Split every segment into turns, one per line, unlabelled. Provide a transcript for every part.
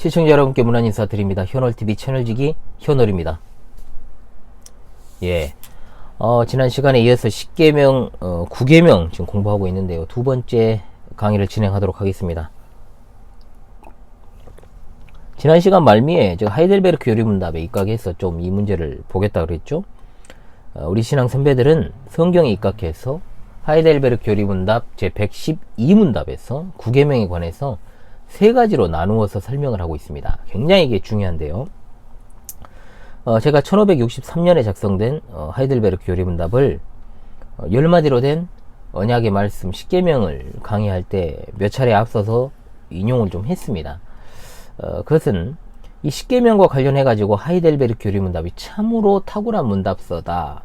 시청자 여러분께 문안 인사드립니다. 현월TV 채널지기 현월입니다. 예. 어, 지난 시간에 이어서 10개명, 어, 9개명 지금 공부하고 있는데요. 두 번째 강의를 진행하도록 하겠습니다. 지난 시간 말미에 제가 하이델베르크 요리문답에 입각해서 좀 이 문제를 보겠다 그랬죠. 어, 우리 신앙 선배들은 성경에 입각해서 하이델베르크 요리문답 제 112문답에서 9개명에 관해서 세 가지로 나누어서 설명을 하고 있습니다. 굉장히 이게 중요한데요. 어, 제가 1563년에 작성된 어, 하이델베르크 요리문답을 어, 10마디로 된 언약의 말씀 10개명을 강의할 때 몇 차례 앞서서 인용을 좀 했습니다. 어, 그것은 이 10개명과 관련해 가지고 하이델베르크 요리문답이 참으로 탁월한 문답서다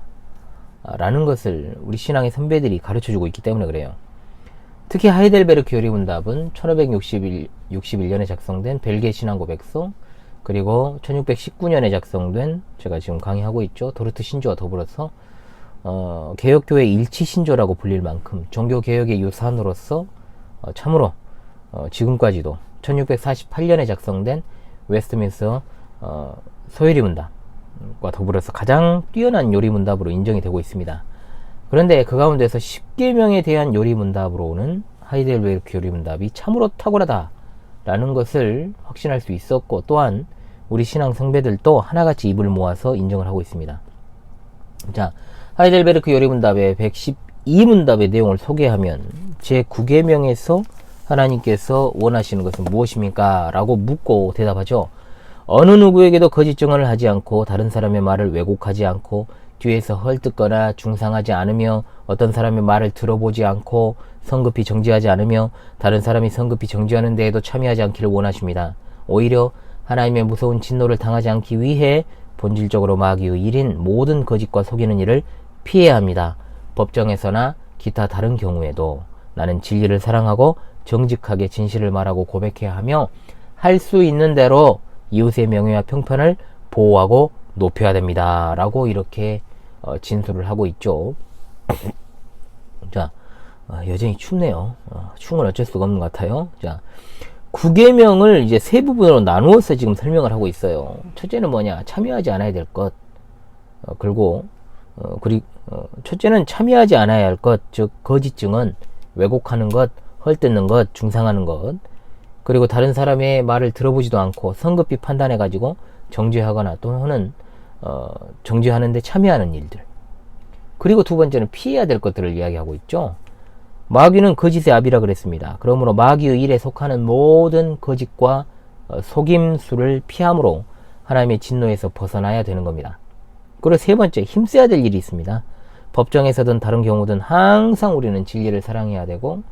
라는 것을 우리 신앙의 선배들이 가르쳐 주고 있기 때문에 그래요. 특히 하이델베르크 요리문답은 1561, 61년에 작성된 벨기에 신앙 고백서 그리고 1619년에 작성된 제가 지금 강의하고 있죠. 도르트 신조와 더불어서 어, 개혁교회 일치 신조라고 불릴 만큼 종교 개혁의 유산으로서 어, 참으로 어, 지금까지도 1648년에 작성된 웨스트민스터 어, 소요리 문답과 더불어서 가장 뛰어난 요리 문답으로 인정이 되고 있습니다. 그런데 그 가운데서 10개명에 대한 요리 문답으로는 하이델베르크 요리 문답이 참으로 탁월하다 라는 것을 확신할 수 있었고 또한 우리 신앙 성배들도 하나같이 입을 모아서 인정을 하고 있습니다. 자, 하이델베르크 요리 문답의 112문답의 내용을 소개하면 제 9계명에서 하나님께서 원하시는 것은 무엇입니까? 라고 묻고 대답하죠. 어느 누구에게도 거짓 증언을 하지 않고 다른 사람의 말을 왜곡하지 않고 뒤에서 헐뜯거나 중상하지 않으며 어떤 사람의 말을 들어보지 않고 성급히 정지하지 않으며 다른 사람이 성급히 정지하는 데에도 참여하지 않기를 원하십니다. 오히려 하나님의 무서운 진노를 당하지 않기 위해 본질적으로 마귀의 일인 모든 거짓과 속이는 일을 피해야 합니다. 법정에서나 기타 다른 경우에도 나는 진리를 사랑하고 정직하게 진실을 말하고 고백해야 하며 할 수 있는 대로 이웃의 명예와 평판을 보호하고 높여야 됩니다. 라고 이렇게 어, 진술을 하고 있죠. 자, 어, 여전히 춥네요. 어, 추운 건 어쩔 수가 없는 것 같아요. 자, 9계명을 이제 세 부분으로 나누어서 지금 설명을 하고 있어요. 첫째는 뭐냐? 참여하지 않아야 될 것. 어, 그리고, 어, 그리고, 어, 첫째는 참여하지 않아야 할 것, 즉, 거짓 증언, 왜곡하는 것, 헐뜯는 것, 중상하는 것. 그리고 다른 사람의 말을 들어보지도 않고 성급히 판단해 가지고 정죄하거나 또는 어, 정죄하는데 참여하는 일들. 그리고 두 번째는 피해야 될 것들을 이야기하고 있죠. 마귀는 거짓의 압이라 그랬습니다. 그러므로 마귀의 일에 속하는 모든 거짓과 어, 속임수를 피함으로 하나님의 진노에서 벗어나야 되는 겁니다. 그리고 세 번째, 힘써야 될 일이 있습니다. 법정에서든 다른 경우든 항상 우리는 진리를 사랑해야 되고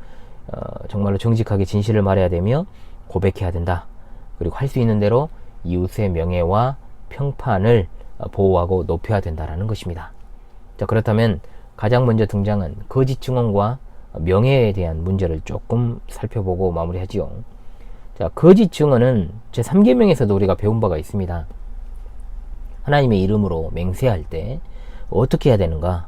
어, 정말로 정직하게 진실을 말해야 되며 고백해야 된다. 그리고 할 수 있는 대로 이웃의 명예와 평판을 보호하고 높여야 된다라는 것입니다. 자, 그렇다면 가장 먼저 등장한 거짓 증언과 명예에 대한 문제를 조금 살펴보고 마무리하지요. 자, 거짓 증언은 제 3계명에서도 우리가 배운 바가 있습니다. 하나님의 이름으로 맹세할 때 어떻게 해야 되는가?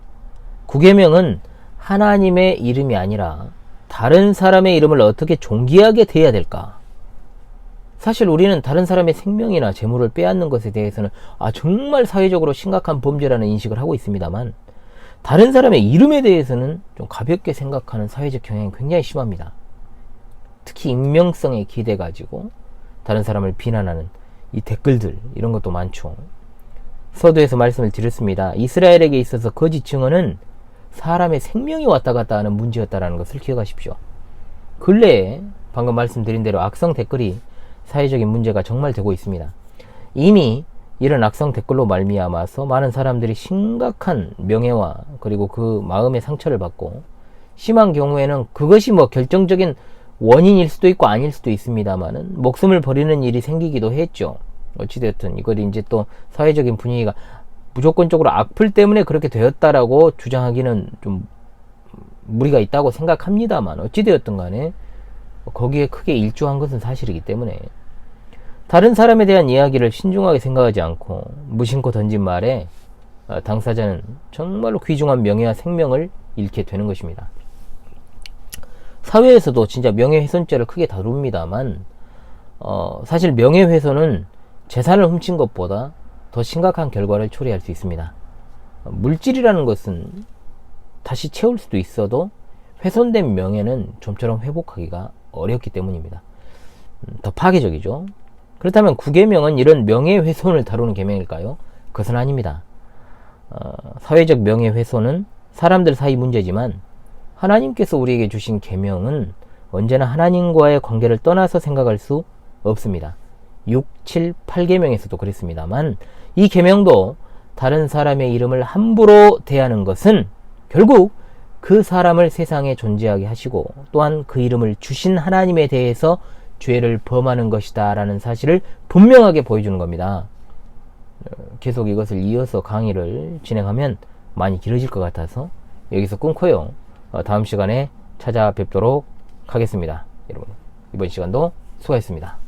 9계명은 하나님의 이름이 아니라 다른 사람의 이름을 어떻게 존귀하게 대해야 될까? 사실 우리는 다른 사람의 생명이나 재물을 빼앗는 것에 대해서는 아 정말 사회적으로 심각한 범죄라는 인식을 하고 있습니다만 다른 사람의 이름에 대해서는 좀 가볍게 생각하는 사회적 경향이 굉장히 심합니다. 특히 익명성에 기대 가지고 다른 사람을 비난하는 이 댓글들 이런 것도 많죠. 서두에서 말씀을 드렸습니다. 이스라엘에게 있어서 거짓 증언은 사람의 생명이 왔다 갔다 하는 문제였다라는 것을 기억하십시오. 근래에 방금 말씀드린 대로 악성 댓글이 사회적인 문제가 정말 되고 있습니다. 이미 이런 악성 댓글로 말미암아서 많은 사람들이 심각한 명예와 그리고 그 마음의 상처를 받고 심한 경우에는 그것이 뭐 결정적인 원인일 수도 있고 아닐 수도 있습니다만은 목숨을 버리는 일이 생기기도 했죠. 어찌됐든 이걸 이제 또 사회적인 분위기가 무조건적으로 악플 때문에 그렇게 되었다라고 주장하기는 좀 무리가 있다고 생각합니다만 어찌되었든 간에 거기에 크게 일조한 것은 사실이기 때문에 다른 사람에 대한 이야기를 신중하게 생각하지 않고 무심코 던진 말에 어, 당사자는 정말로 귀중한 명예와 생명을 잃게 되는 것입니다. 사회에서도 진짜 명예훼손죄를 크게 다룹니다만 어, 사실 명예훼손은 재산을 훔친 것보다 더 심각한 결과를 초래할 수 있습니다. 어, 물질이라는 것은 다시 채울 수도 있어도 훼손된 명예는 좀처럼 회복하기가 어렵기 때문입니다. 음, 더 파괴적이죠. 그렇다면 구계명은 이런 명예훼손을 다루는 계명일까요? 그것은 아닙니다. 어, 사회적 명예훼손은 사람들 사이 문제지만 하나님께서 우리에게 주신 계명은 언제나 하나님과의 관계를 떠나서 생각할 수 없습니다. 6, 7, 8계명에서도 그랬습니다만 이 계명도 다른 사람의 이름을 함부로 대하는 것은 결국 그 사람을 세상에 존재하게 하시고 또한 그 이름을 주신 하나님에 대해서 죄를 범하는 것이다 라는 사실을 분명하게 보여주는 겁니다. 어, 계속 이것을 이어서 강의를 진행하면 많이 길어질 것 같아서 여기서 끊고요. 어, 다음 시간에 찾아뵙도록 하겠습니다. 여러분, 이번 시간도 수고하셨습니다.